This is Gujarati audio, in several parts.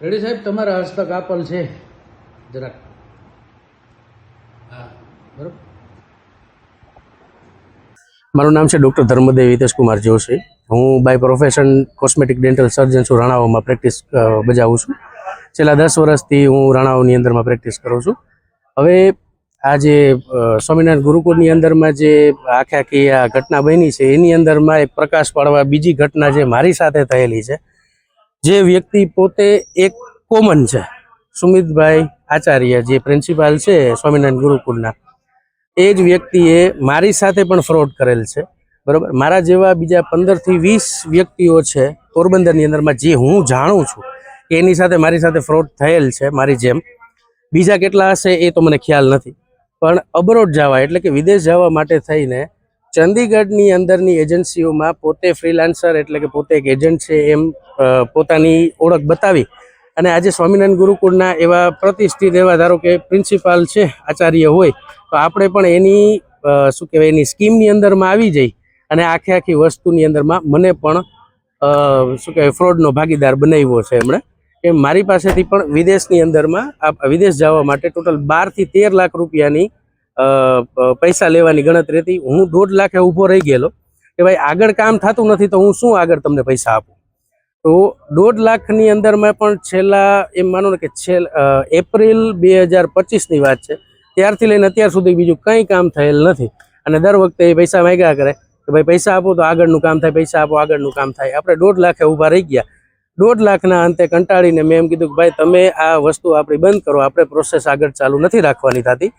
રેડી સાહેબ, તમારા હસ્તક આપલ છે. જરાક. હા, બરોબર. મારું નામ છે ડૉક્ટર ધર્મદેવ હિતેશકુમાર જોશી. હું by profession cosmetic dental surgeon છું, રાણાઓમાં પ્રેક્ટિસ બજાવું છું. છેલ્લા દસ વર્ષથી હું રાણાઓની અંદરમાં પ્રેક્ટિસ કરું છું. હવે આ જે સ્વામિનારાયણ ગુરુકુળની અંદરમાં જે આખે આખી આ ઘટના બની છે, એની અંદરમાં એક પ્રકાશ પાડવા બીજી ઘટના જે મારી સાથે થયેલી છે જે વ્યક્તિ પોતે એક કોમન છે. સુમિતભાઈ આચાર્ય જે પ્રિન્સિપાલ છે સ્વામિનારાયણ ગુરુકુળના. એ જ વ્યક્તિએ મારી સાથે પણ ફ્રોડ કરેલ છે. બરાબર? મારા જેવા બીજા પંદરથી વીસ વ્યક્તિઓ છે પોરબંદરની અંદરમાં જે હું જાણું છું કે એની સાથે મારી સાથે ફ્રોડ થયેલ છે, મારી જેમ. બીજા કેટલા હશે એ તો મને ખ્યાલ નથી. પણ અબરોડ જવા એટલે કે વિદેશ જવા માટે થઈને ચંદીગઢની અંદરની એજન્સીઓમાં પોતે ફ્રીલાન્સર એટલે કે પોતે એક એજન્ટ છે એમ પોતાની ઓળખ બતાવી. અને આજે સ્વામિનારાયણ ગુરુકુળના એવા પ્રતિષ્ઠિત એવા ધારો કે પ્રિન્સિપાલ છે, આચાર્ય હોય, તો આપણે પણ એની શું કહેવાય, એની સ્કીમની અંદરમાં આવી જઈ અને આખી આખી વસ્તુની અંદરમાં મને પણ શું કહેવાય, ફ્રોડનો ભાગીદાર બનાવ્યો છે એમણે. કે મારી પાસેથી પણ વિદેશની અંદરમાં વિદેશ જવા માટે ટોટલ બારથી તેર લાખ રૂપિયાની પૈસા લેવાની ગણતરી હતી. હું દોઢ લાખે ઊભો રહી ગયેલો કે ભાઈ આગળ કામ થતું નથી તો હું શું આગળ તમને પૈસા આપું? તો દોઢ લાખની અંદરમાં પણ છેલ્લા, એમ માનો ને કે છેલ્ એપ્રિલ બે હજાર પચીસની વાત છે. ત્યારથી લઈને અત્યાર સુધી બીજું કંઈ કામ થયેલ નથી. અને દર વખતે એ પૈસા માંગ્યા કરે કે ભાઈ પૈસા આપો તો આગળનું કામ થાય, પૈસા આપો, આગળનું કામ થાય. આપણે દોઢ લાખે ઊભા રહી ગયા. દોઢ લાખના અંતે કંટાળીને મેં એમ કીધું કે ભાઈ તમે આ વસ્તુ આપણી બંધ કરો. આપણે પ્રોસેસ આગળ ચાલુ નથી રાખવાની થતી.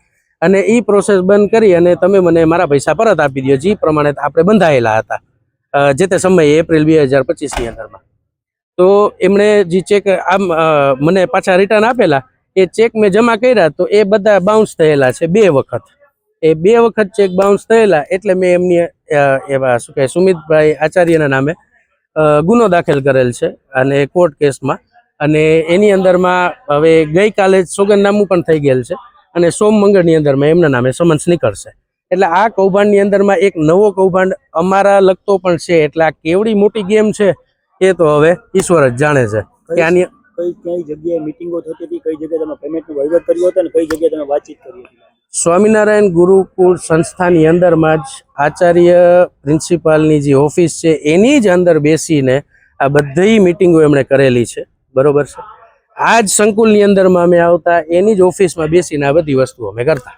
અને એ પ્રોસેસ બંધ કરી અને તમે મને મારા પૈસા પરત આપી દો જે પ્રમાણે આપણે બંધાયેલા હતા. જે તે સમયે એપ્રિલ બે હજાર પચીસની અંદરમાં. તો એમણે જે ચેક આમ મને પાછા રિટર્ન આપેલા, એ ચેક મેં જમા કર્યા તો એ બધા બાઉન્સ થયેલા છે બે વખત. એ બે વખત ચેક બાઉન્સ થયેલા એટલે મેં એમની એવા શું કહે, સુમિતભાઈ આચાર્યના નામે ગુનો દાખલ કરેલ છે અને કોર્ટ કેસમાં અને એની અંદરમાં હવે ગઈકાલે સોગંદનામું પણ થઈ ગયેલ છે. અને સોમ મંગળની અંદરમાં એમના નામે સમન્સ નીકળશે. એટલે આ કૌભાંડની અંદરમાં એક નવો કૌભાંડ અમારા લગતો પણ છે એટલે આ કેવડી મોટી ગેમ છે એ તો હવે ઈશ્વર જ જાણે છે કે આની કઈ કઈ જગ્યાએ મિટિંગો થતી હતી કઈ જગ્યાએ તમે પેમેન્ટનું વહીવટ કર્યો હતો અને કઈ જગ્યાએ તમે વાતચીત કરી હતી? સ્વામિનારાયણ ગુરુકુળ સંસ્થાની અંદરમાં જ આચાર્ય પ્રિન્સિપાલની જે ઓફિસ છે એની જ અંદર બેસીને આ બધી મિટિંગો એમણે કરેલી છે. બરોબર છે? આ જ સંકુલની અંદરમાં અમે આવતા, એની જ ઓફિસમાં બેસીને આ બધી વસ્તુઓ અમે કરતા.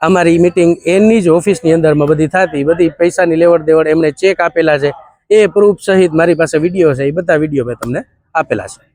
અમારી મિટિંગ એની જ ઓફિસની અંદરમાં બધી થતી, બધી પૈસાની લેવડ દેવડ એમણે ચેક આપેલા છે. એ પ્રૂફ સહિત મારી પાસે વીડિયો છે, એ બધા વીડિયો મેં તમને આપેલા છે.